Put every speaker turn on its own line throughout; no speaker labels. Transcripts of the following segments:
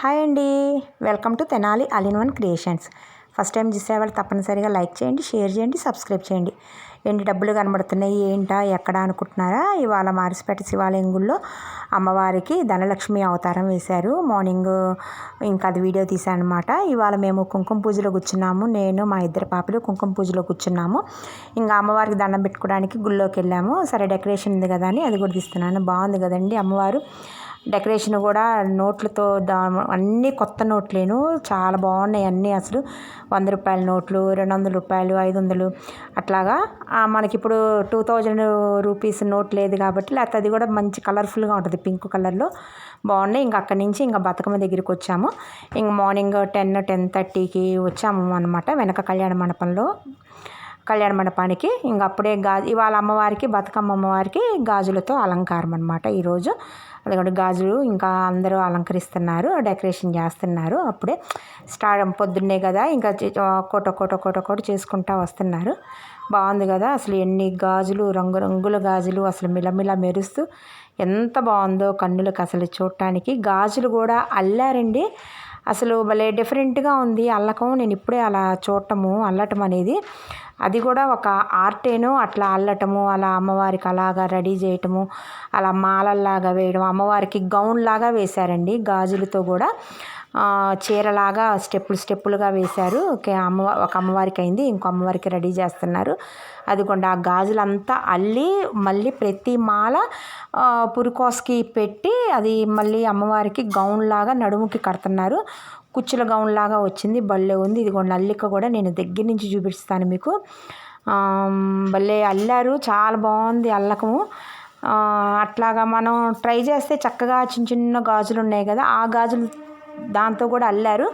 Hi అండి. Welcome to Tenali all in one creations. First time చూసేవాళ్ళు తప్పనిసరిగా like చేయండి షేర్ చేయండి సబ్స్క్రైబ్ చేయండి. ఎన్ని డబ్బులు కనబడుతున్నాయి ఏంటా ఎక్కడ అనుకుంటున్నారా? ఇవాళ మారిసిపేట శివాలయం గుళ్ళో అమ్మవారికి ధనలక్ష్మి అవతారం వేశారు. మార్నింగ్ ఇంకా అది వీడియో తీసాను అనమాట ఇవాళ మేము కుంకుమ పూజలో కూర్చున్నాము. నేను మా ఇద్దరు పాపలు కుంకుమ పూజలో కూర్చున్నాము. ఇంకా అమ్మవారికి దండం పెట్టుకోవడానికి గుళ్ళోకి వెళ్ళాము. సరే డెకరేషన్ ఉంది కదా అని అది కూడా తీస్తున్నాను. బాగుంది కదండి అమ్మవారు. డెకరేషన్ కూడా నోట్లతో దా అన్నీ కొత్త నోట్లేను. చాలా బాగున్నాయి అన్నీ అసలు. వంద రూపాయల నోట్లు రెండు వందల రూపాయలు ఐదు వందలు అట్లాగా మనకిప్పుడు మనకి ఇప్పుడు టూ థౌజండ్ రూపీస్ నోట్ లేదు కాబట్టి లేకపోతే అది కూడా మంచి కలర్ఫుల్గా ఉంటుంది. పింక్ కలర్లో. బాగున్నాయి. ఇంకా అక్కడి నుంచి ఇంకా బతుకమ్మ దగ్గరికి వచ్చాము. ఇంక మార్నింగ్ టెన్ టెన్ థర్టీకి వచ్చాము అనమాట వెనక కళ్యాణ మండపంలో. కళ్యాణ మండపానికి ఇంక అప్పుడే గాజు ఇవాళ అమ్మవారికి బతుకమ్మ అమ్మవారికి గాజులతో అలంకారం అనమాట ఈరోజు. అదిగోండి గాజులు ఇంకా అందరూ అలంకరిస్తున్నారు డెకరేషన్ చేస్తున్నారు. అప్పుడే స్టార్ట్ పొద్దున్నే కదా ఇంకా చి- కోట కోట కోట కోట చేసుకుంటా వస్తున్నారు. బాగుంది కదా అసలు ఎన్ని గాజులు రంగురంగుల గాజులు అసలు మిలమిల మెరుస్తూ ఎంత బాగుందో కన్నులకు అసలు చూడటానికి. గాజులు కూడా అల్లారండి. అసలు భలే డిఫరెంట్గా ఉంది. అల్లకం నేను ఇప్పుడే అలా చూడటము అల్లటం అనేది. అది కూడా ఒక ఆర్టేను. అట్లా అల్లటము అలా అమ్మవారికి అలాగా రెడీ చేయటము అలా మాలల్లాగా వేయడం అమ్మవారికి గౌన్లాగా వేశారండి గాజులతో కూడా. చీరలాగా స్టెప్పులు స్టెప్పులుగా వేశారు. ఓకే అమ్మ ఒక అమ్మవారికి అయింది. ఇంకో అమ్మవారికి రెడీ చేస్తున్నారు. అదిగోండి ఆ గాజులంతా అల్లి మళ్ళీ ప్రతి మాల ఆ, పెట్టి అది మళ్ళీ అమ్మవారికి గౌన్ లాగా నడుముకి కడుతున్నారు. కుచ్చుల గౌన్ లాగా వచ్చింది. భలే ఉంది. ఇదిగోండి అల్లిక కూడా నేను దగ్గర నుంచి చూపిస్తాను మీకు. భలే అల్లారు. చాలా బాగుంది అల్లకము. అట్లాగా మనం ట్రై చేస్తే చక్కగా చిన్న చిన్న గాజులు ఉన్నాయి కదా ఆ గాజులు దాంతో కూడా అల్లారు.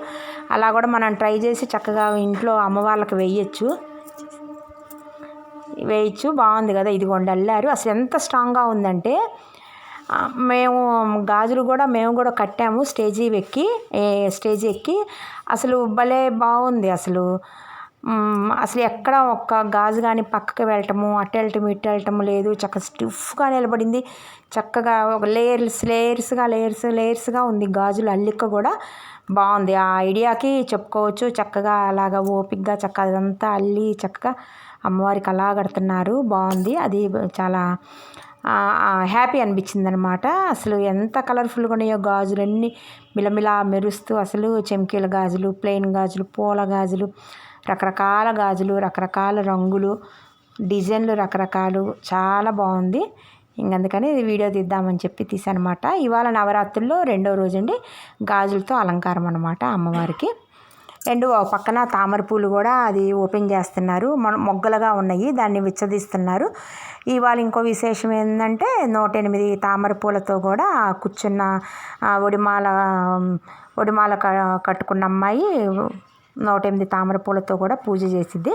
అలా కూడా మనం ట్రై చేసి చక్కగా ఇంట్లో అమ్మవార్లకు వేయచ్చు. వేయచ్చు. బాగుంది కదా? ఇదిగోండి అల్లారు. అసలు ఎంత స్ట్రాంగ్గా ఉందంటే మేము గాజులు కూడా మేము కూడా కట్టాము స్టేజీ ఎక్కి స్టేజ్ ఎక్కి. అసలు భలే బాగుంది అసలు. అసలు ఎక్కడ ఒక్క గాజు కానీ పక్కకి వెళ్ళటము అటు వెళ్ళటము ఇటు వెళ్ళటము లేదు. చక్కగా స్టిఫ్గా నిలబడింది. చక్కగా ఒక లేయర్స్ లేయర్స్గా లేయర్స్ లేయర్స్గా ఉంది. గాజులు అల్లిక కూడా బాగుంది. ఆ ఐడియాకి చెప్పుకోవచ్చు. చక్కగా అలాగా ఓపిక్గా చక్కగా అదంతా అల్లి చక్కగా అమ్మవారికి అలా కడుతున్నారు. బాగుంది. అది చాలా హ్యాపీ అనిపించింది అనమాట అసలు ఎంత కలర్ఫుల్గా ఉన్నాయో గాజులన్నీ. మిలమిలా మెరుస్తూ అసలు చెంకీల గాజులు ప్లెయిన్ గాజులు పూల గాజులు. రకరకాల గాజులు రకరకాల రంగులు డిజైన్లు రకరకాలు. చాలా బాగుంది. ఇంకందుకని ఇది వీడియో తీద్దామని చెప్పి తీసానమాట. ఇవాళ నవరాత్రుల్లో రెండో రోజండి గాజులతో అలంకారం అనమాట అమ్మవారికి. అండ్ పక్కన తామర పూలు కూడా అది ఓపెన్ చేస్తున్నారు. మన మొగ్గలుగా ఉన్నాయి. దాన్ని విచ్చదీస్తున్నారు. ఇవాళ ఇంకో విశేషం ఏంటంటే నూట ఎనిమిది తామర పూలతో కూడా కూర్చున్న ఒడిమాల ఒడిమాల క- కట్టుకున్న అమ్మాయి నూట ఎనిమిది తామర పూలతో కూడా పూజ చేసిద్ది.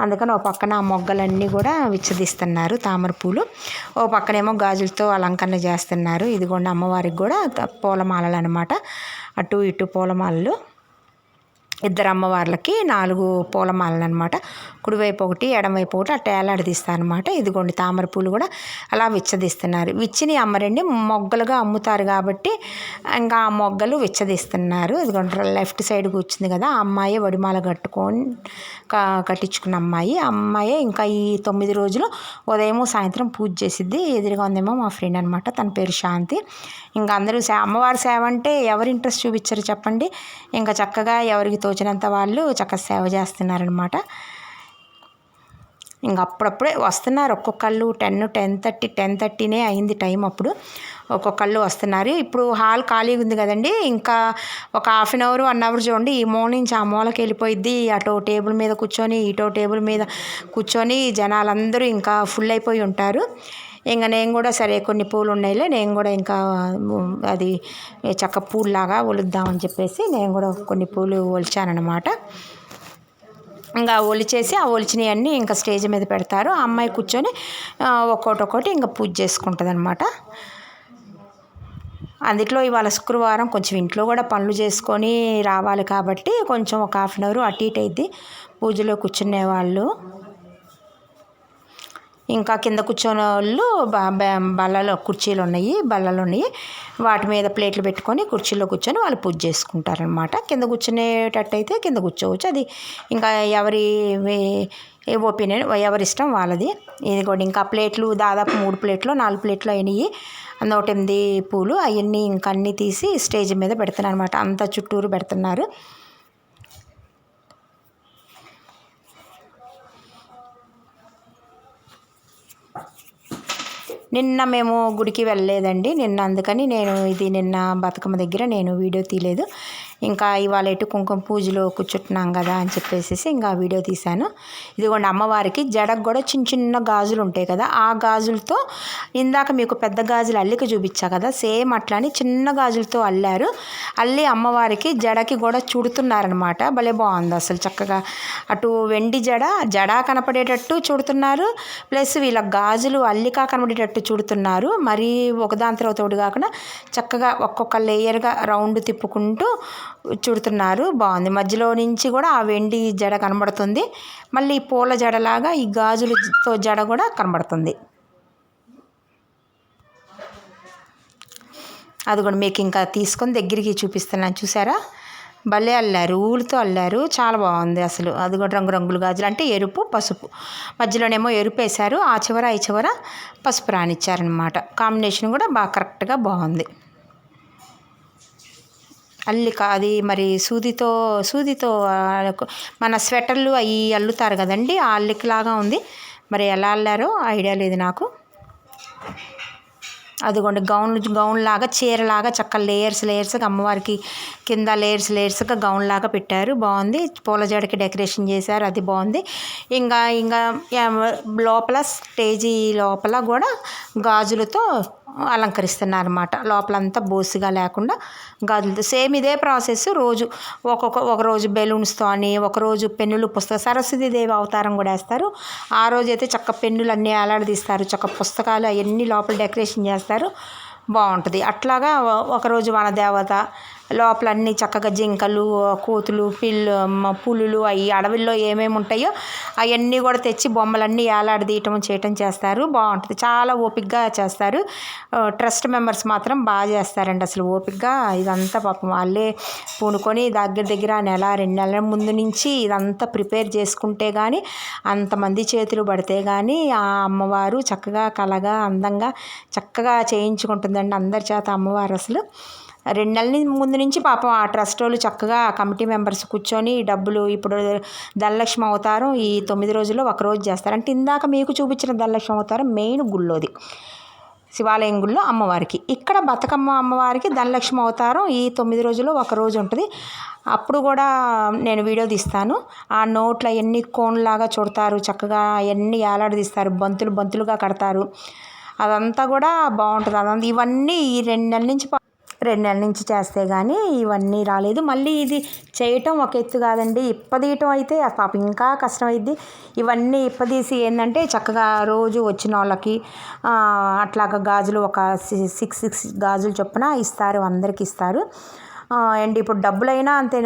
అందుకని ఓ పక్కన ఆ మొగ్గలన్నీ కూడా విచ్చదీస్తున్నారు తామర పూలు. ఓ పక్కనేమో గాజులతో అలంకరణ చేస్తున్నారు. ఇదిగోండి అమ్మవారికి కూడా పూలమాలలు అనమాట అటు ఇటు పూలమాలలు ఇద్దరు అమ్మవార్లకి నాలుగు పూలమాలలు అనమాట కుడివైపు ఒకటి ఎడమవైపు ఒకటి అట్ట ఏలాడదీస్తారు అనమాట ఇదిగోండి తామర పూలు కూడా అలా విచ్చదీస్తున్నారు. విచ్చిని అమ్మరండి మొగ్గలుగా అమ్ముతారు కాబట్టి ఇంకా ఆ మొగ్గలు విచ్చదీస్తున్నారు. ఇదిగోండి లెఫ్ట్ సైడ్ కూర్చుంది కదా ఆ అమ్మాయి వడిమాల కట్టుకొని కట్టించుకున్న అమ్మాయి. అమ్మాయి ఇంకా ఈ తొమ్మిది రోజులు ఉదయం సాయంత్రం పూజ చేసిద్ది. ఎదురుగా ఉందేమో మా ఫ్రెండ్ అనమాట తన పేరు శాంతి. ఇంకా అందరూ అమ్మవారి సేవ అంటే ఎవరు ఇంట్రెస్ట్ చూపించారు చెప్పండి. ఇంకా చక్కగా ఎవరికి తోచినంత వాళ్ళు చక్కగా సేవ చేస్తున్నారనమాట. ఇంక అప్పుడప్పుడే వస్తున్నారు. ఒక్కొక్కళ్ళు టెన్ టెన్ థర్టీ టెన్ థర్టీనే అయింది టైం అప్పుడు. ఒక్కొక్కళ్ళు వస్తున్నారు. ఇప్పుడు హాల్ ఖాళీగా ఉంది కదండి. ఇంకా ఒక half an hour one hour చూడండి. ఈ మూల నుంచి ఆ మూలకి వెళ్ళిపోయిద్ది. అటో టేబుల్ మీద కూర్చొని ఇటో టేబుల్ మీద కూర్చొని జనాలందరూ ఇంకా ఫుల్ అయిపోయి ఉంటారు. ఇంకా నేను కూడా సరే కొన్ని పూలు ఉన్నాయిలే నేను కూడా ఇంకా అది చక్క పూలులాగా ఒలుద్దామని చెప్పేసి నేను కూడా కొన్ని పూలు ఒలిచానమాట ఇంకా ఒలిచేసి ఆ ఒలిచినవన్నీ ఇంకా స్టేజ్ మీద పెడతారు. ఆ అమ్మాయి కూర్చొని ఒక్కోటి ఒక్కోటి ఇంకా పూజ చేసుకుంటుంది అనమాట అందుట్లో ఇవాళ శుక్రవారం కొంచెం ఇంట్లో కూడా పనులు చేసుకొని రావాలి కాబట్టి కొంచెం ఒక హాఫ్ అన్ అవర్ అటు ఇటు అయితే పూజలో కూర్చునే వాళ్ళు. ఇంకా కింద కూర్చొని వాళ్ళు బ- బ- బల్లలో కుర్చీలు ఉన్నాయి బల్లలు ఉన్నాయి. వాటి మీద ప్లేట్లు పెట్టుకొని కుర్చీలో కూర్చొని వాళ్ళు పూజ చేసుకుంటారనమాట కింద కూర్చునేటట్టయితే కింద కూర్చోవచ్చు. అది ఇంకా ఎవరి ఒపీనియన్ ఎవరి ఇష్టం వాళ్ళది. ఇది కూడా ఇంకా ప్లేట్లు దాదాపు మూడు ప్లేట్లు నాలుగు ప్లేట్లు అయినాయి. నూట ఎనిమిది పూలు అవన్నీ ఇంకా అన్నీ తీసి స్టేజ్ మీద పెడుతున్నారు అనమాట అంతా చుట్టూరు పెడుతున్నారు. నిన్న మేము గుడికి వెళ్ళలేదండి. నిన్న అందుకని నేను ఇది నిన్న బతుకమ్మ దగ్గర నేను వీడియో తీయలేదు. ఇంకా ఇవాళ ఎటు కుంకుమ పూజలో కూర్చుంటున్నాం కదా అని చెప్పేసి ఇంకా వీడియో తీశాను. ఇదిగోండి అమ్మవారికి జడకు కూడా చిన్న చిన్న గాజులు ఉంటాయి కదా ఆ గాజులతో ఇందాక మీకు పెద్ద గాజులు అల్లిక చూపించా కదా సేమ్ అట్లానే చిన్న గాజులతో అల్లారు. అల్లి అమ్మవారికి జడకి కూడా చుడుతున్నారనమాట భలే బాగుంది అసలు చక్కగా. అటు వెండి జడ జడ కనపడేటట్టు చుడుతున్నారు. ప్లస్ వీళ్ళ గాజులు అల్లిక కనపడేటట్టు చుడుతున్నారు. మరీ ఒకదాని తర్వాత ఒకటి కాకుండా చక్కగా ఒక్కొక్క లేయర్గా రౌండ్ తిప్పుకుంటూ చుడుతున్నారు. బాగుంది. మధ్యలో నుంచి కూడా ఆ వెండి జడ కనబడుతుంది. మళ్ళీ పూల జడలాగా ఈ గాజులతో జడ కూడా కనబడుతుంది. అది కూడా మీకు ఇంకా తీసుకొని దగ్గరికి చూపిస్తున్నాను చూసారా? భలే అల్లారు. ఊలుతో అల్లారు. చాలా బాగుంది అసలు. అది కూడా రంగురంగుల గాజులు. అంటే ఎరుపు పసుపు. మధ్యలోనేమో ఎరుపు వేశారు. ఆ చివర ఈ చివర పసుపు రానిచ్చారనమాట కాంబినేషన్ కూడా బాగా కరెక్ట్గా బాగుంది. అల్లిక అది మరి సూదితో సూదితో మన స్వెటర్లు అవి అల్లుతారు కదండి ఆ అల్లికలాగా ఉంది. మరి ఎలా అల్లారో ఐడియా లేదు నాకు. అదిగోండి గౌన్ గౌన్ లాగా చీరలాగా చక్క లేయర్స్ లేయర్స్గా అమ్మవారికి కింద లేయర్స్ లేయర్స్గా గౌన్ లాగా పెట్టారు. బాగుంది. పూల జడకి డెకరేషన్ చేశారు. అది బాగుంది. ఇంకా ఇంకా లోపల స్టేజీ లోపల కూడా గాజులతో అలంకరిస్తున్నారన్నమాట. లోపలంతా బోసిగా లేకుండా గాజులతో సేమ్ ఇదే ప్రాసెస్ రోజు ఒక్కొక్క ఒక రోజు బెలూన్స్తో అని ఒక రోజు పెన్నులు పుస్తక సరస్వతి దేవి అవతారం కూడా వేస్తారు. ఆ రోజు అయితే చక్క పెన్నులు అన్నీ వేలాడదీస్తారు చక్క పుస్తకాలు అవన్నీ లోపల డెకరేషన్ చేస్తారు. బాగుంటుంది. అట్లాగా ఒకరోజు వనదేవత లోపల అన్నీ చక్కగా జింకలు కోతులు పిల్లు పులులు అవి అడవిలో ఏమేమి ఉంటాయో అవన్నీ కూడా తెచ్చి బొమ్మలన్నీ ఏలాడదీయటం చేయటం చేస్తారు. బాగుంటుంది. చాలా ఓపిక్గా చేస్తారు. ట్రస్ట్ మెంబర్స్ మాత్రం బాగా చేస్తారండి అసలు ఓపిక్గా ఇదంతా పాపం వాళ్ళే పూనుకొని దగ్గర దగ్గర నెల రెండు నెలల ముందు నుంచి ఇదంతా ప్రిపేర్ చేసుకుంటే కానీ అంతమంది చేతులు పడితే కానీ ఆ అమ్మవారు చక్కగా కలగా అందంగా చక్కగా చేయించుకుంటుందండి అందరి చేత అమ్మవారు అసలు. రెండు నెలల ముందు నుంచి పాపం ఆ ట్రస్ట్ వాళ్ళు చక్కగా కమిటీ మెంబర్స్ కూర్చొని డబ్బులు ఇప్పుడు ధనలక్ష్మి అవతారం ఈ తొమ్మిది రోజుల్లో ఒక రోజు చేస్తారు. అంటే ఇందాక మీకు చూపించిన ధనలక్ష్మి అవతారం మెయిన్ గుళ్ళోది శివాలయం గుళ్ళో అమ్మవారికి. ఇక్కడ బతుకమ్మ అమ్మవారికి ధనలక్ష్మి అవతారం ఈ తొమ్మిది రోజుల్లో ఒక రోజు ఉంటుంది. అప్పుడు కూడా నేను వీడియో తీస్తాను. ఆ నోట్లో ఎన్ని కోన్లాగా చుడతారు చక్కగా అవన్నీ ఏలాడదీస్తారు బంతులు బంతులుగా కడతారు. అదంతా కూడా బాగుంటుంది. అదంతా ఇవన్నీ ఈ రెండు నెలల నుంచి రెండు నెలల నుంచి చేస్తే కానీ ఇవన్నీ రాలేదు. మళ్ళీ ఇది చేయటం ఒక ఎత్తు కాదండి. ఇప్పదీయటం అయితే ఆ పాప ఇంకా కష్టమైద్ది. ఇవన్నీ ఇప్పదీసి ఏంటంటే చక్కగా రోజు వచ్చిన వాళ్ళకి అట్లాగ గాజులు ఒక సిక్స్ సిక్స్ గాజులు చొప్పున ఇస్తారు అందరికి ఇస్తారు. అండ్ ఇప్పుడు డబ్బులైనా అంతే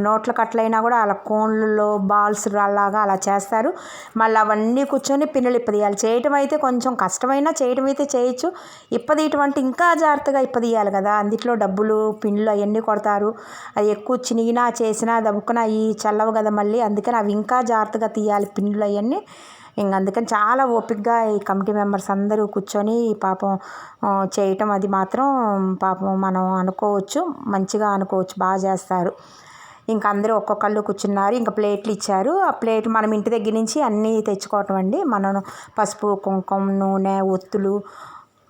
నోట్ల కట్టలైనా కూడా అలా కోన్లలో బాల్స్ లాగా అలా చేస్తారు. మళ్ళీ అవన్నీ కూర్చొని పిన్నులు ఇప్పదీయాలి చేయటం అయితే కొంచెం కష్టమైనా చేయటం అయితే చేయొచ్చు. ఇప్పదీయటం అంటే ఇంకా జాగ్రత్తగా ఇప్పదీయాలి కదా. అందుట్లో డబ్బులు పిన్నులు అవన్నీ కొడతారు. అది ఎక్కువ చినిగినా చేసినా దబ్బుకున్నా ఈ చల్లవు కదా మళ్ళీ. అందుకని అవి ఇంకా జాగ్రత్తగా తీయాలి. పిన్నులు అవన్నీ. ఇంక అందుకని చాలా ఓపికగా ఈ కమిటీ మెంబర్స్ అందరూ కూర్చొని పాపం చేయటం అది మాత్రం పాపం మనం అనుకోవచ్చు మంచిగా అనుకోవచ్చు బాగా చేస్తారు. ఇంకా అందరూ ఒక్కొక్కళ్ళు కూర్చున్నారు ఇంకా ప్లేట్లు ఇచ్చారు. ఆ ప్లేట్ మనం ఇంటి దగ్గర నుంచి అన్నీ తెచ్చుకోవటం అండి. మనం పసుపు కుంకుమ నూనె ఒత్తులు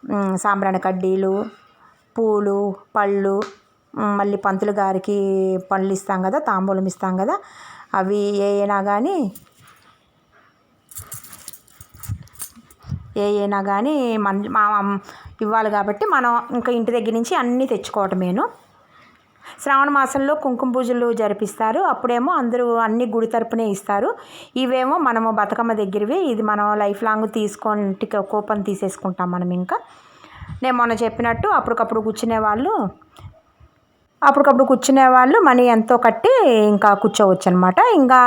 ఉమ్, సాంబ్రాణి కడ్డీలు పూలు పళ్ళు మళ్ళీ పంతులు గారికి పళ్ళు ఇస్తాం కదా తాంబూలం ఇస్తాం కదా అవి ఏ అయినా కానీ ఏ అయినా కానీ మన మా ఇవ్వాలి కాబట్టి మనం ఇంకా ఇంటి దగ్గర నుంచి అన్నీ తెచ్చుకోవటమేను. శ్రావణ మాసంలో కుంకుమ పూజలు జరిపిస్తారు. అప్పుడేమో అందరూ అన్ని గుడి తరపునే ఇస్తారు. ఇవేమో మనము బతుకమ్మ దగ్గరవి ఇది మనం లైఫ్ లాంగ్ తీసుకొని కూపన్ తీసేసుకుంటాం మనం ఇంకా. నేను మొన్న చెప్పినట్టు అప్పటికప్పుడు కూర్చునే వాళ్ళు అప్పటికప్పుడు కూర్చునే వాళ్ళు మనీ ఎంతో కట్టి ఇంకా కూర్చోవచ్చు అనమాట ఇంకా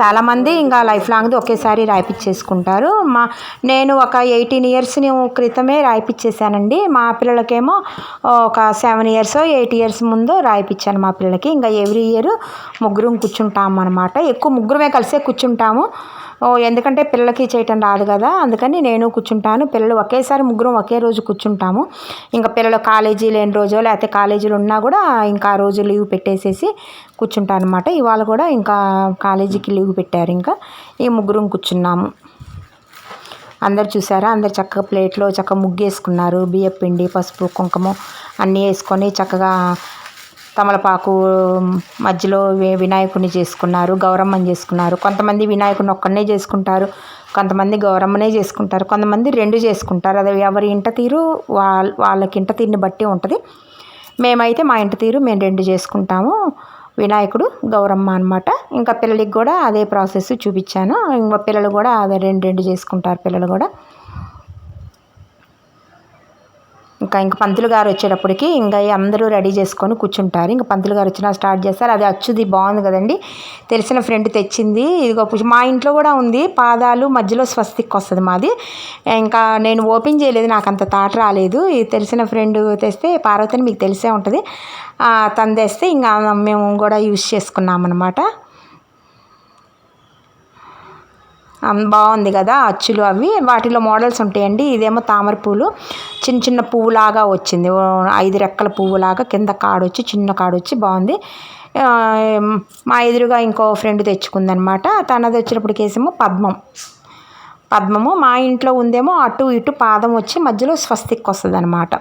చాలామంది ఇంకా లైఫ్ లాంగ్ది ఒకేసారి రాయిపించేసుకుంటారు మా నేను ఒక ఎయిటీన్ ఇయర్స్ క్రితమే రాయిపించేసానండి మా పిల్లలకేమో ఒక సెవెన్ ఇయర్స్ ఎయిట్ ఇయర్స్ ముందు రాయిపించాను మా పిల్లలకి. ఇంకా ఎవ్రీ ఇయర్ ముగ్గురం కూర్చుంటాం అనమాట ఎక్కువ ముగ్గురమే కలిసే కూర్చుంటాము. ఎందుకంటే పిల్లలకి చేయటం రాదు కదా అందుకని నేను కూర్చుంటాను. పిల్లలు ఒకేసారి ముగ్గురం ఒకే రోజు కూర్చుంటాము. ఇంకా పిల్లలు కాలేజీ లేని రోజు లేకపోతే కాలేజీలు ఉన్నా కూడా ఇంకా ఆ రోజు లీవ్ పెట్టేసేసి కూర్చుంటాను అనమాట ఇవాళ కూడా ఇంకా కాలేజీకి లీవ్ పెట్టారు ఇంకా. ఈ ముగ్గురం కూర్చున్నాము. అందరు చూసారా? అందరు చక్కగా ప్లేట్లో చక్కగా ముగ్గు వేసుకున్నారు బియ్యం పిండి పసుపు కుంకుమ అన్నీ వేసుకొని చక్కగా తమలపాకు మధ్యలో వినాయకుడిని చేసుకున్నారు గౌరమ్మని చేసుకున్నారు. కొంతమంది వినాయకుడిని ఒక్కడనే చేసుకుంటారు కొంతమంది గౌరమ్మనే చేసుకుంటారు కొంతమంది రెండు చేసుకుంటారు. అది ఎవరి ఇంట తీరు వాళ్ళ వాళ్ళకి ఇంట తీరుని బట్టి ఉంటుంది. మేమైతే మా ఇంటి తీరు మేము రెండు చేసుకుంటాము వినాయకుడు గౌరమ్మ అనమాట ఇంకా పిల్లలకి కూడా అదే ప్రాసెస్ చూపించాను. ఇంకా పిల్లలు కూడా అదే రెండు రెండు చేసుకుంటారు పిల్లలు కూడా. ఇంకా ఇంక పంతులు గారు వచ్చేటప్పటికి ఇంకా అందరూ రెడీ చేసుకొని కూర్చుంటారు. ఇంకా పంతులు గారు వచ్చినా స్టార్ట్ చేస్తారు. అది అచ్చుది బాగుంది కదండి. తెలిసిన ఫ్రెండ్ తెచ్చింది. ఇదిగో మా ఇంట్లో కూడా ఉంది. పాదాలు మధ్యలో స్వస్తిక్ వస్తుంది మాది. ఇంకా నేను ఓపెన్ చేయలేదు. నాకు అంత తాట రాలేదు. ఇది తెలిసిన ఫ్రెండ్ తెస్తే పార్వతిని మీకు తెలిసే ఉంటుంది. తను తెస్తే ఇంకా మేము కూడా యూస్ చేసుకున్నాం అనమాట బాగుంది కదా అచ్చులు అవి. వాటిలో మోడల్స్ ఉంటాయండి. ఇదేమో తామర పూలు. చిన్న చిన్న పువ్వులాగా వచ్చింది. ఐదు రెక్కల పువ్వులాగా కింద కాడొచ్చి చిన్న కాడొచ్చి బాగుంది. మా ఎదురుగా ఇంకో ఫ్రెండ్ తెచ్చుకుందనమాట. తనది వచ్చినప్పటికేసేమో పద్మం. పద్మము మా ఇంట్లో ఉందేమో అటు ఇటు పాదం వచ్చి మధ్యలో స్వస్తిక్ వస్తుంది అనమాట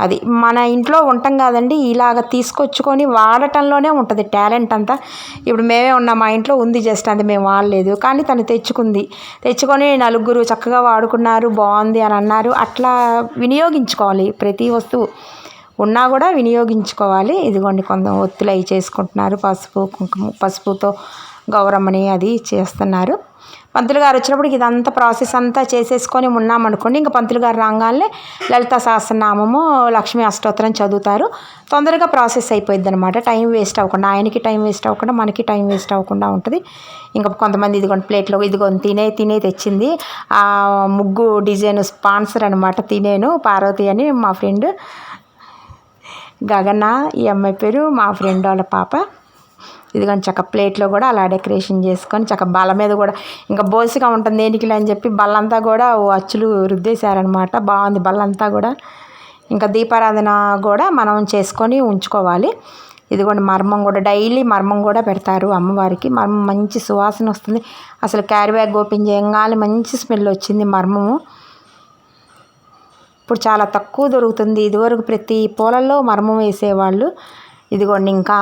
అది మన ఇంట్లో ఉంటాం కాదండి ఇలాగ తీసుకొచ్చుకొని వాడటంలోనే ఉంటుంది టాలెంట్ అంతా. ఇప్పుడు మేమే ఉన్నాం మా ఇంట్లో ఉంది జస్ట్ అది మేము వాడలేదు. కానీ తను తెచ్చుకుంది. తెచ్చుకొని నలుగురు చక్కగా వాడుకున్నారు బాగుంది అని అన్నారు. అట్లా వినియోగించుకోవాలి. ప్రతి వస్తువు ఉన్నా కూడా వినియోగించుకోవాలి. ఇదిగోండి కొంత ఒత్తులు అవి చేసుకుంటున్నారు. పసుపు కుంకుమ పసుపుతో గౌరమ్మని అది చేస్తున్నారు. పంతులు గారు వచ్చినప్పుడు ఇదంతా ప్రాసెస్ అంతా చేసేసుకొని ఉన్నామనుకోండి ఇంకా పంతులు గారు రాగానే లలిత సహస్రనామము లక్ష్మీ అష్టోత్తరం చదువుతారు. తొందరగా ప్రాసెస్ అయిపోయింది అనమాట టైం వేస్ట్ అవ్వకుండా ఆయనకి టైం వేస్ట్ అవ్వకుండా మనకి టైం వేస్ట్ అవ్వకుండా ఉంటుంది. ఇంకా కొంతమంది ఇదిగోండి ప్లేట్లో ఇదిగోండి తినే తినే తెచ్చింది. ఆ ముగ్గు డిజైన్ స్పాన్సర్ అనమాట తినేను పార్వతి అని మా ఫ్రెండ్. గగన ఈ అమ్మాయి పేరు మా ఫ్రెండ్ వాళ్ళ పాప. ఇదిగోండి చక్క ప్లేట్లో కూడా అలా డెకరేషన్ చేసుకొని చక్క బల్ల మీద కూడా ఇంకా బోసిగా ఉంటుంది దేనికి అని చెప్పి బల్లంతా కూడా ఓ అచ్చులు రుద్దేశారనమాట. బాగుంది బల్లంతా కూడా. ఇంకా దీపారాధన కూడా మనం చేసుకొని ఉంచుకోవాలి. ఇదిగోండి మర్మం కూడా డైలీ మర్మం కూడా పెడతారు అమ్మవారికి. మర్మం మంచి సువాసన వస్తుంది. అసలు క్యారీ బ్యాగ్ ఓపెన్ చేయగానే మంచి స్మెల్ వచ్చింది మర్మము. ఇప్పుడు చాలా తక్కువ దొరుకుతుంది. ఇదివరకు ప్రతి పూలల్లో మర్మం వేసేవాళ్ళు. ఇదిగోండి ఇంకా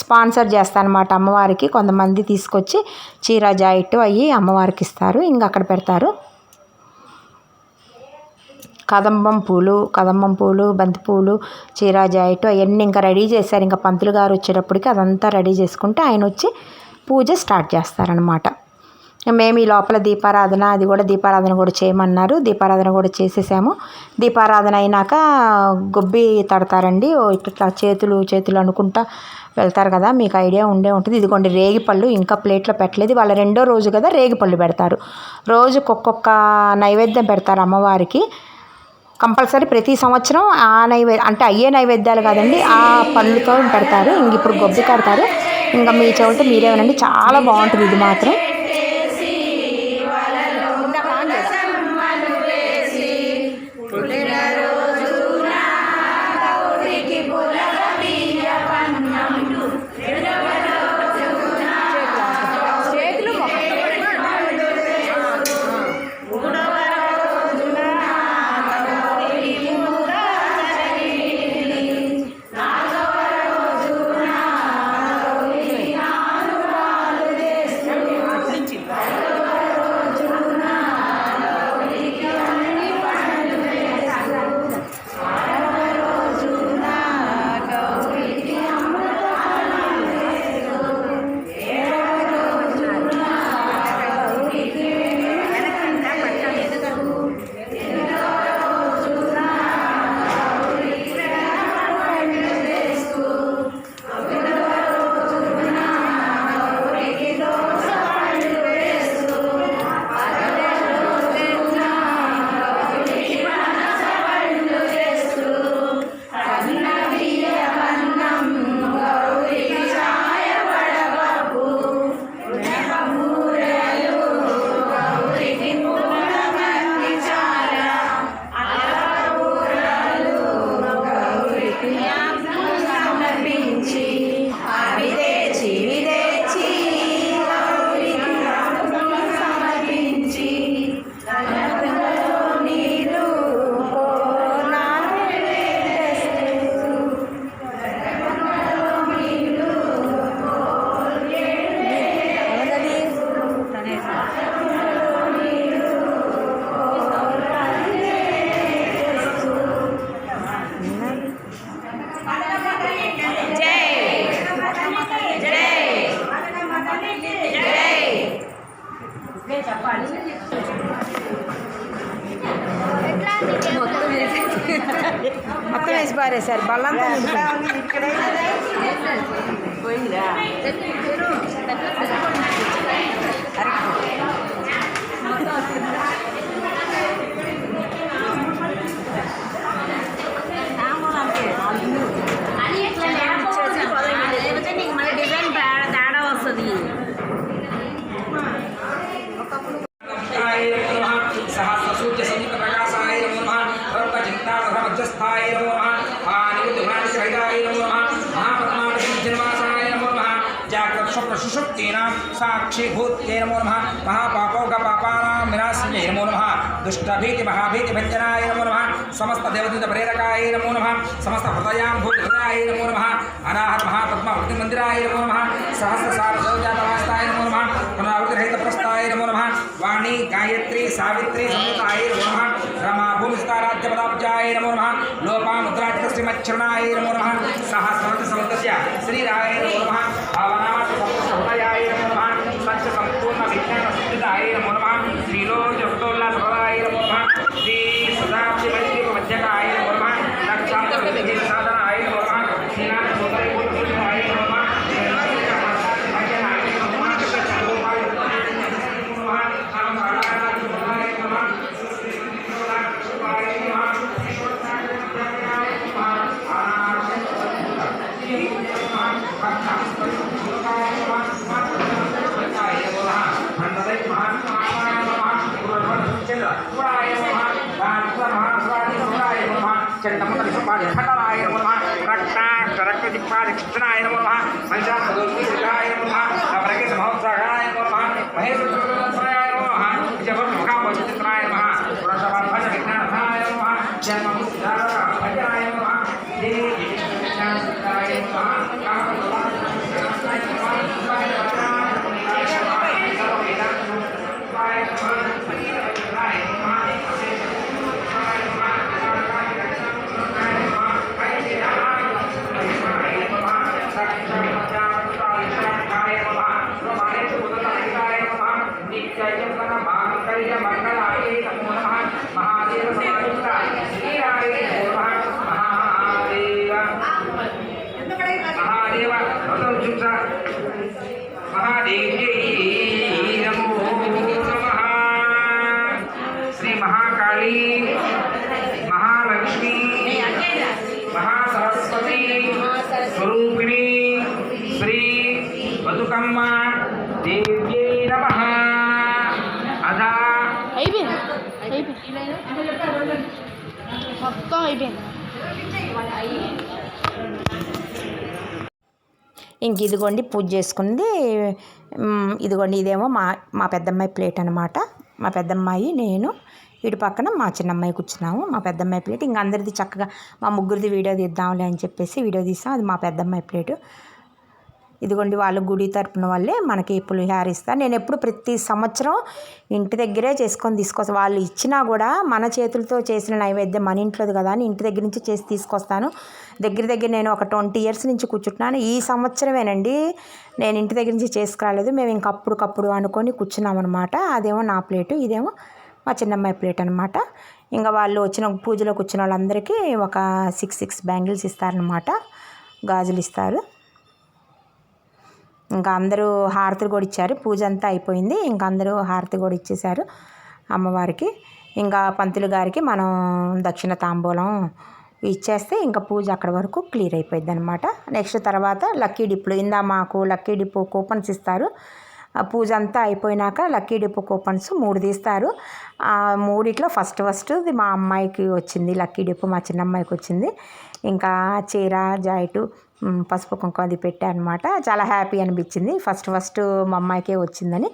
స్పాన్సర్ చేస్తానమాట అమ్మవారికి. కొంతమంది తీసుకొచ్చి చీర జాయిట్ అవి అమ్మవారికి ఇస్తారు. ఇంకా అక్కడ పెడతారు. కదంబం పూలు కదంబం పూలు బంతి పూలు చీర జాయిట్ అవన్నీ ఇంకా రెడీ చేశారు. ఇంకా పంతులు గారు వచ్చేటప్పటికి అదంతా రెడీ చేసుకుంటే ఆయన వచ్చి పూజ స్టార్ట్ చేస్తారనమాట మేము ఈ లోపల దీపారాధన అది కూడా దీపారాధన కూడా చేయమన్నారు. దీపారాధన కూడా చేసేసాము. దీపారాధన అయినాక గొబ్బి తడతారండి. ఓ ఇట్లా చేతులు చేతులు అనుకుంటా వెళ్తారు కదా మీకు ఐడియా ఉండే ఉంటుంది. ఇదిగోండి రేగిపళ్ళు ఇంకా ప్లేట్లో పెట్టలేదు. వాళ్ళ రెండో రోజు కదా రేగిపళ్ళు పెడతారు. రోజు ఒక్కొక్క నైవేద్యం పెడతారు అమ్మవారికి. కంపల్సరీ ప్రతి సంవత్సరం ఆ నైవే అంటే అయ్యే నైవేద్యాలు కాదండి ఆ పళ్ళుతో పెడతారు. ఇంక ఇప్పుడు గొబ్బి కడతారు ఇంకా మీ చెవులతో మీరే చాలా బాగుంటుంది ఇది మాత్రం.
Thank you. సాక్షి భూత్యై నమో నమః మహాపాపౌఘ పాపానాం వినాశిన్యై నమో నమః దుష్టభీతి మహాభీతి భంజనాయ నమో నమః సమస్త దేవదూత ప్రేరకాయ నమో నమః సమస్త హృదయాం భూతహృదయాయ నమో నమః అనాహత మహాపద్మ వృద్ధి మందిరాయ నమో నమః సహస్రసార సౌజాతవాస్తాయ నమో నమః పునరావృతి ప్రస్థాయ నమో నమః వాణి గాయత్రి సావిత్రి సంయుతాయ నమో నమః రమా భూమిస్తారాధ్య పదాబ్జాయ నమో నమః లోపాముద్రాటిక శ్రీమచ్చరణాయ నమో నమః సహస్రవతి సమృద్ధస్య శ్రీరాయ నమో నమః భావనాథ సమృద్ధయాయ నమో నమః సత్య సంపూర్ణ విజ్ఞాన సిద్ధిదాయ నమో నమః శ్రీలోచ వృతోల్లాసరాయ నమో నమః శ్రీ సదాబ్ది వైద్య మధ్యకాయ నమో నమః లక్షాంత విజయ సాధనాయ నమో నమః శ్రీనాథ సోదరి పూర్వజాయ నమో నమః రక్తాక్షరక్తదిక్పాదిక్షణాయ నమో నమః
అయిపోయింది మొత్తం అయిపోయింది
ఇంక ఇదిగోండి పూజ చేసుకుంది. ఇదిగోండి ఇదేమో మా మా పెద్దమ్మాయి ప్లేట్ అనమాట మా పెద్దమ్మాయి నేను ఇటు పక్కన మా చిన్నమ్మాయి కూర్చున్నాము. మా పెద్దమ్మాయి ప్లేట్. ఇంక అందరిది చక్కగా మా ముగ్గురిది వీడియో తీద్దాంలే అని చెప్పేసి వీడియో తీసాం. అది మా పెద్దమ్మాయి ప్లేటు. ఇదిగోండి వాళ్ళు గుడి తరపున వాళ్ళే మనకి పులిహార ఇస్తారు. నేను ఎప్పుడు ప్రతి సంవత్సరం ఇంటి దగ్గరే చేసుకొని తీసుకొస్తాను వాళ్ళు ఇచ్చినా కూడా మన చేతులతో చేసిన నైవేద్యం మన ఇంట్లోది కదా అని ఇంటి దగ్గర నుంచి చేసి తీసుకొస్తాను. దగ్గర దగ్గర నేను ఒక ట్వంటీ ఇయర్స్ నుంచి కూర్చుంటున్నాను. ఈ సంవత్సరమేనండి నేను ఇంటి దగ్గర నుంచి చేసుకురాలేదు. మేము ఇంక అప్పుడుకప్పుడు అనుకొని కూర్చున్నాం అనమాట అదేమో నా ప్లేటు ఇదేమో మా చిన్నమ్మాయి ప్లేట్ అనమాట ఇంకా వాళ్ళు వచ్చిన పూజలో కూర్చున్న వాళ్ళందరికీ ఒక సిక్స్ సిక్స్ బ్యాంగిల్స్ ఇస్తారనమాట గాజులు ఇస్తారు. ఇంకా అందరూ హారతులు కూడా ఇచ్చారు. పూజ అంతా అయిపోయింది. ఇంకా అందరూ హారతి కూడా ఇచ్చేశారు అమ్మవారికి. ఇంకా పంతులు గారికి మనం దక్షిణ తాంబూలం ఇచ్చేస్తే ఇంకా పూజ అక్కడ వరకు క్లియర్ అయిపోయింది అనమాట నెక్స్ట్ తర్వాత లక్కీ డిప్పులు. ఇందా మాకు లక్కీ డిప్పు కూపన్స్ ఇస్తారు. ఆ పూజ అంతా అయిపోయినాక లక్కీ డిప్పు కూపన్స్ మూడు తీస్తారు. ఆ మూడిట్లో ఫస్ట్ ఫస్ట్ మా అమ్మాయికి వచ్చింది లక్కీ డిప్పు మా చిన్న అమ్మాయికి వచ్చింది. ఇంకా చీర జాయిట్ పసుపు కుంకుమ అది పెట్టా అనమాట చాలా హ్యాపీ అనిపించింది. ఫస్ట్ ఫస్ట్ మా అమ్మాయికే వచ్చిందని.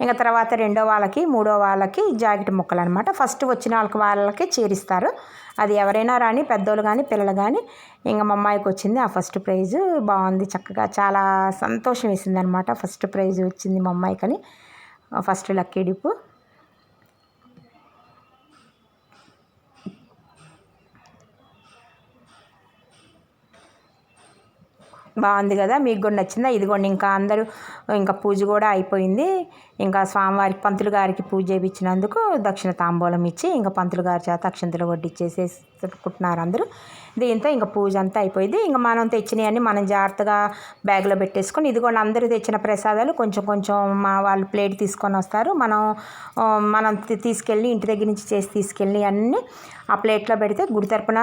ఇంకా తర్వాత రెండో వాళ్ళకి మూడో వాళ్ళకి జాకెట్ ముక్కలు అనమాట ఫస్ట్ వచ్చిన వాళ్ళకి వాళ్ళకి చీరిస్తారు. అది ఎవరైనా రాని పెద్దోళ్ళు కానీ పిల్లలు కానీ ఇంకా మా అమ్మాయికి వచ్చింది ఆ ఫస్ట్ ప్రైజ్. బాగుంది చక్కగా చాలా సంతోషం వేసింది అనమాట ఫస్ట్ ప్రైజ్ వచ్చింది మా అమ్మాయికని. ఫస్ట్ లక్కీ డిప్పు బాగుంది కదా మీకు కూడా నచ్చిందా? ఇదిగోండి ఇంకా అందరూ ఇంకా పూజ కూడా అయిపోయింది. ఇంకా స్వామివారికి పంతులు గారికి పూజ చేయించినందుకు దక్షిణ తాంబూలం ఇచ్చి ఇంకా పంతులు గారి చేత అక్షంతలు వడ్డిచ్చేసేసుకుంటున్నారు అందరూ. దీంతో ఇంకా పూజ అంతా అయిపోయింది. ఇంకా మనం తెచ్చినవన్నీ మనం జాగ్రత్తగా బ్యాగ్లో పెట్టేసుకొని ఇదిగోండి అందరూ తెచ్చిన ప్రసాదాలు కొంచెం కొంచెం మా వాళ్ళు ప్లేట్ తీసుకొని వస్తారు. మనం మనం తీసుకెళ్ళి ఇంటి దగ్గర నుంచి చేసి తీసుకెళ్ళి అన్నీ ఆ ప్లేట్లో పెడితే గుడి తరపున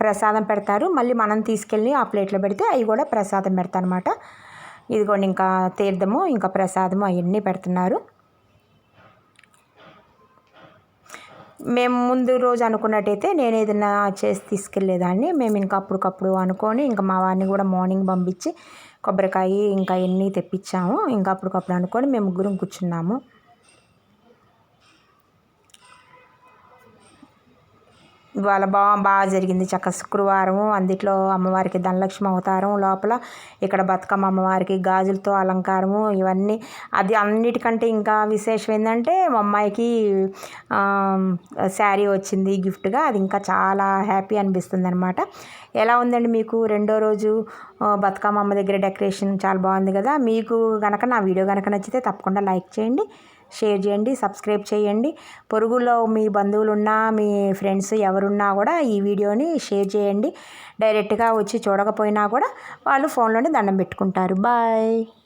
ప్రసాదం పెడతారు. మళ్ళీ మనం తీసుకెళ్ళి ఆ ప్లేట్లో పెడితే అవి కూడా ప్రసాదం పెడతారు అనమాట ఇదిగోండి ఇంకా తీర్థము ఇంకా ప్రసాదము అవన్నీ పెడుతున్నారు. మేము ముందు రోజు అనుకున్నట్టయితే నేను ఏదైనా చేసి తీసుకెళ్ళేదాన్ని. మేము ఇంకా అప్పటికప్పుడు అనుకొని ఇంకా మా వారిని కూడా మార్నింగ్ పంపించి కొబ్బరికాయ ఇంకా ఎన్ని తెప్పించాము. ఇంకా అప్పటికప్పుడు అనుకొని మేము ముగ్గురం కూర్చున్నాము. ఇవాళ బాగా బాగా జరిగింది. చక్క శుక్రవారం అందుట్లో అమ్మవారికి ధనలక్ష్మి అవతారం లోపల ఇక్కడ బతుకమ్మ అమ్మవారికి గాజులతో అలంకారము ఇవన్నీ. అది అన్నిటికంటే ఇంకా విశేషం ఏంటంటే మా అమ్మాయికి శారీ వచ్చింది గిఫ్ట్గా. అది ఇంకా చాలా హ్యాపీ అనిపిస్తుంది అనమాట ఎలా ఉందండి మీకు రెండో రోజు బతుకమ్మ అమ్మ దగ్గర డెకరేషన్? చాలా బాగుంది కదా. మీకు కనుక నా వీడియో కనుక నచ్చితే తప్పకుండా లైక్ చేయండి. షేర్ చేయండి సబ్స్క్రైబ్ చేయండి. పొరుగులో మీ బంధువులు ఉన్నా మీ ఫ్రెండ్స్ ఎవరున్నా కూడా ఈ వీడియోని షేర్ చేయండి. డైరెక్ట్గా వచ్చి చూడకపోయినా కూడా వాళ్ళు ఫోన్లోనే దండం పెట్టుకుంటారు. బాయ్.